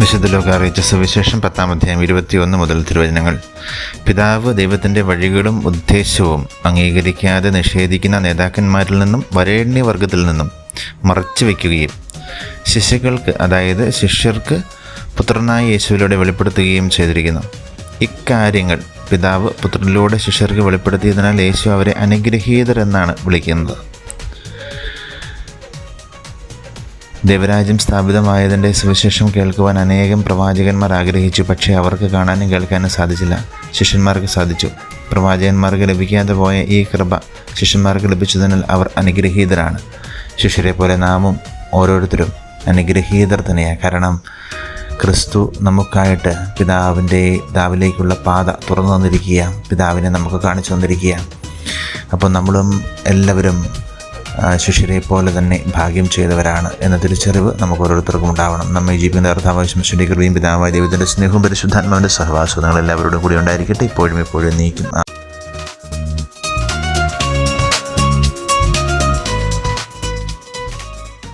വിശുദ്ധ ലോക സുവിശേഷം പത്താം അധ്യായം ഇരുപത്തിയൊന്ന് മുതൽ തിരുവചനങ്ങൾ. പിതാവ് ദൈവത്തിന്റെ വഴികളും ഉദ്ദേശവും അംഗീകരിക്കാതെ നിഷേധിക്കുന്ന നേതാക്കന്മാരിൽ നിന്നും വരേണ്യവർഗത്തിൽ നിന്നും മറച്ചു വയ്ക്കുകയും ശിശുക്കൾക്ക് അതായത് ശിഷ്യർക്ക് പുത്രനായ യേശുവിലൂടെ വെളിപ്പെടുത്തുകയും ചെയ്തിരിക്കുന്നു. ഇക്കാര്യങ്ങൾ പിതാവ് പുത്രനിലൂടെ ശിഷ്യർക്ക് വെളിപ്പെടുത്തിയതിനാൽ യേശു അവരെ അനുഗ്രഹീതർ എന്നാണ് വിളിക്കുന്നത്. ദേവരാജ്യം സ്ഥാപിതമായതിന്റെ സുവിശേഷം കേൾക്കുവാൻ അനേകം പ്രവാചകന്മാർ ആഗ്രഹിച്ചു പക്ഷേ അവർക്ക് കാണാനും കേൾക്കാനും സാധിച്ചില്ല. ശിഷ്യന്മാർക്ക് സാധിച്ചു. പ്രവാചകന്മാർക്ക് ലഭിക്കാതെ പോയ ഈ കൃപ ശിഷ്യന്മാർക്ക് ലഭിച്ചതിനാൽ അവർ അനുഗ്രഹീതരാണ്. ശിഷ്യരെ പോലെ നാമും ഓരോരുത്തരും അനുഗ്രഹീതർ തന്നെയാണ്. കാരണം ക്രിസ്തു നമുക്കായിട്ട് പിതാവിന്റെ പിതാവിലേക്കുള്ള പാത തുറന്നു തന്നിരിക്കുക പിതാവിനെ നമുക്ക് കാണിച്ചു തന്നിരിക്കുക. അപ്പോൾ നമ്മളും എല്ലാവരും ശിഷ്യരെ പോലെ തന്നെ ഭാഗ്യം ചെയ്തവരാണ് എന്ന തിരിച്ചറിവ് നമുക്ക് ഓരോരുത്തർക്കും ഉണ്ടാവണം. നമ്മെ ജീവിക്കുന്ന അർത്ഥാവശ്യം ശുദ്ധീകൃതിയും പിതാവായ ദൈവത്തിന്റെ സ്നേഹവും പരിശുദ്ധാത്മാവിന്റെ സഹവാസവും എല്ലാവരോടും കൂടി ഉണ്ടായിരിക്കട്ടെ. ഇപ്പോഴും ഇപ്പോഴും നീക്കും.